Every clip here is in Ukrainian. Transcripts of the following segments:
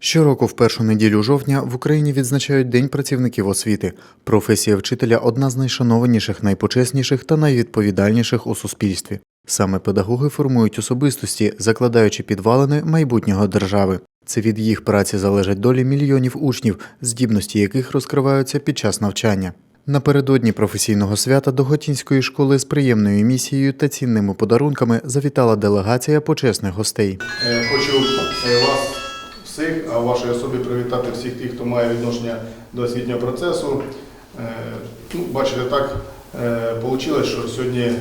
Щороку в першу неділю жовтня в Україні відзначають День працівників освіти. Професія вчителя одна з найшанованіших, найпочесніших та найвідповідальніших у суспільстві. Саме педагоги формують особистості, закладаючи підвалини майбутнього держави. Це від їх праці залежать долі мільйонів учнів, здібності яких розкриваються під час навчання. Напередодні професійного свята до Готінської школи з приємною місією та цінними подарунками завітала делегація почесних гостей. Е, Хочу е, вас всіх, а в вашій особі привітати всіх тих, хто має відношення до освітнього процесу. Е, Ну, бачите, так вийшло, що сьогодні е,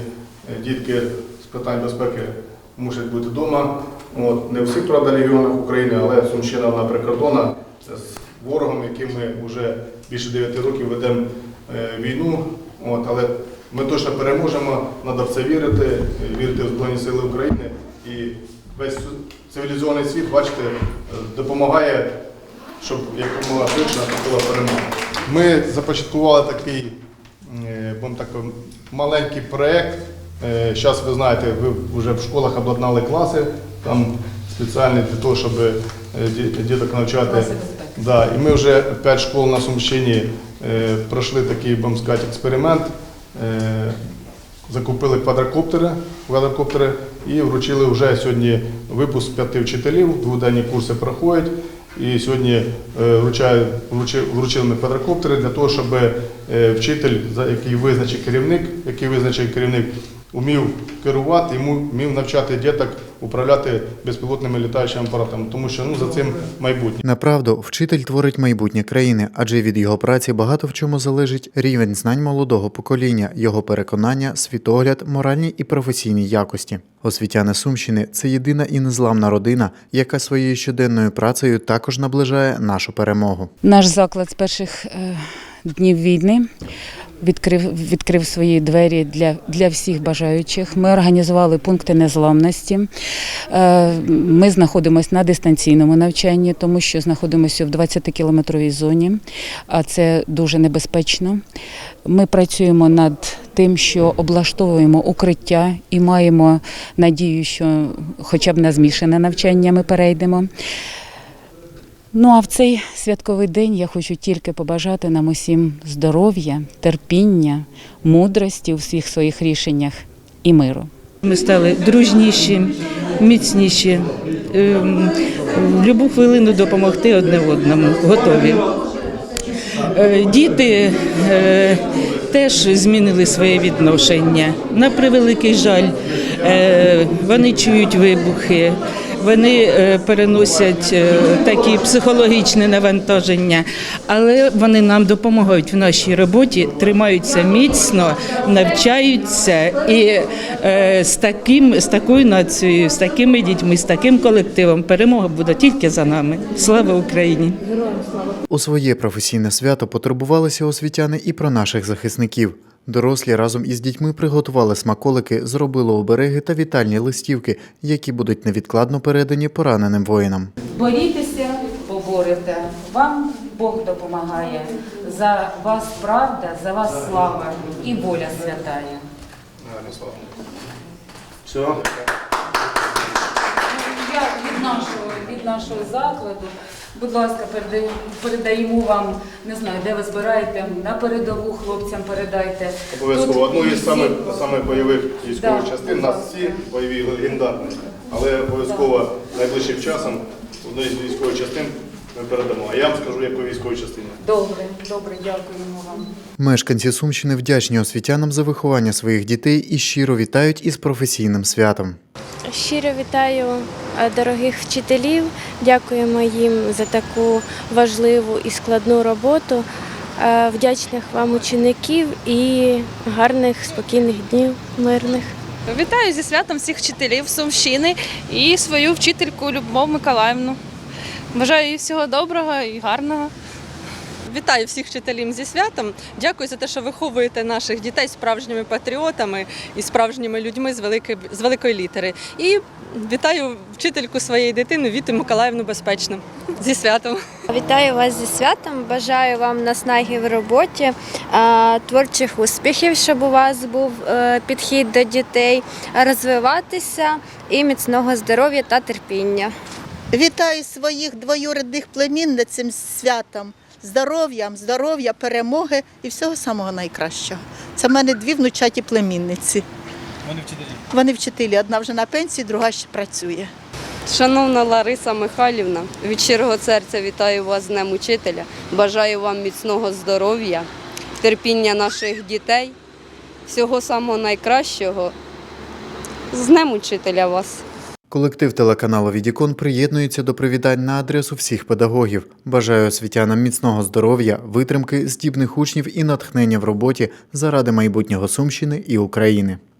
дітки з питань безпеки мусять бути вдома. От, не в всіх, правда, регіонах України, але Сумщина вона прикордонна з ворогом, яким ми вже більше 9 років ведемо е, війну. От, але ми точно переможемо, треба в це вірити, е, вірити в Збройні Сили України. І весь цивілізований світ, бачите, е, допомагає, щоб якомога швидше наступила перемога. Ми започаткували такий, е, так, маленький проєкт. Зараз ви знаєте, ви вже в школах обладнали класи, там спеціальні для того, щоб е, діток навчати. Да, і ми вже 5 школ на Сумщині е, пройшли такий, будемо сказати, експеримент. Е, закупили квадрокоптери, квадрокоптери і вручили вже сьогодні випуск п'яти вчителів, дводенні курси проходять. І сьогодні вручає вручаю, вручили квадрокоптери для того, щоб е, вчитель, який визначить керівник, який визначить керівник, умів керувати, йому вмів навчати діток управляти безпілотними літаючими апаратами, тому що ну, за цим майбутнє. Направду, вчитель творить майбутнє країни, адже від його праці багато в чому залежить рівень знань молодого покоління, його переконання, світогляд, моральні і професійні якості. Освітяни Сумщини це єдина і незламна родина, яка своєю щоденною працею також наближає нашу перемогу. Наш заклад з перших е, днів війни відкрив, відкрив свої двері для, для всіх бажаючих. Ми організували пункти незламності. Е, Ми знаходимося на дистанційному навчанні, тому що знаходимося в 20-кілометровій зоні, а це дуже небезпечно. Ми працюємо над тим, що облаштовуємо укриття і маємо надію, що хоча б на змішане навчання ми перейдемо. Ну а в цей святковий день я хочу тільки побажати нам усім здоров'я, терпіння, мудрості у всіх своїх рішеннях і миру. Ми стали дружніші, міцніші, ем, в будь-яку хвилину допомогти одне одному, готові. Е, Діти е, теж змінили своє відношення. На превеликий жаль, е, вони чують вибухи, вони е, переносять е, такі психологічні навантаження, але вони нам допомагають в нашій роботі, тримаються міцно, навчаються і е, з таким, з такою нацією, з такими дітьми, з таким колективом перемога буде тільки за нами. Слава Україні! У своє професійне свято потурбувалися освітяни і про наших захисників. Дорослі разом із дітьми приготували смаколики, зробили обереги та вітальні листівки, які будуть невідкладно передані пораненим воїнам. Борітеся, поборете. Вам Бог допомагає. За вас правда, за вас слава і воля святая. Все. Я від нашого, закладу, будь ласка, передаємо вам, не знаю, де ви збираєте, на передову хлопцям передайте. Обов'язково одну із самих, самих бойових військових Да, частин. Нас всі бойові легендарні, але обов'язково найближчим часом одну із військових частин ми передамо. А я вам скажу, яку військовій частині. Добре, добре, дякуємо вам. Мешканці Сумщини вдячні освітянам за виховання своїх дітей і щиро вітають із професійним святом. Щиро вітаю е, дорогих вчителів. Дякуємо їм за таку важливу і складну роботу. Е, Вдячних вам учеників і гарних спокійних днів мирних. Вітаю зі святом всіх вчителів Сумщини і свою вчительку Любов Миколаївну. Бажаю їй всього доброго і гарного. Вітаю всіх вчителів зі святом. Дякую за те, що виховуєте наших дітей справжніми патріотами і справжніми людьми з великої, з великої літери. І вітаю вчительку своєї дитини Віту Миколаївну безпечно. Зі святом. Вітаю вас зі святом. Бажаю вам наснаги в роботі, е, творчих успіхів, щоб у вас був е, підхід до дітей, розвиватися і міцного здоров'я та терпіння. Вітаю своїх двоюрідних племінниць цим святом. Здоров'ям, здоров'я, перемоги і всього самого найкращого. Це в мене дві внучаті племінниці. Вони вчителі. Вони вчителі, одна вже на пенсії, друга ще працює. Шановна Лариса Михайлівна, від щирого серця вітаю вас з Днем Учителя. Бажаю вам міцного здоров'я, терпіння наших дітей, всього самого найкращого. З Днем Учителя вас! Колектив телеканалу Відікон приєднується до привітань на адресу всіх педагогів. Бажаю освітянам міцного здоров'я, витримки, здібних учнів і натхнення в роботі заради майбутнього Сумщини і України.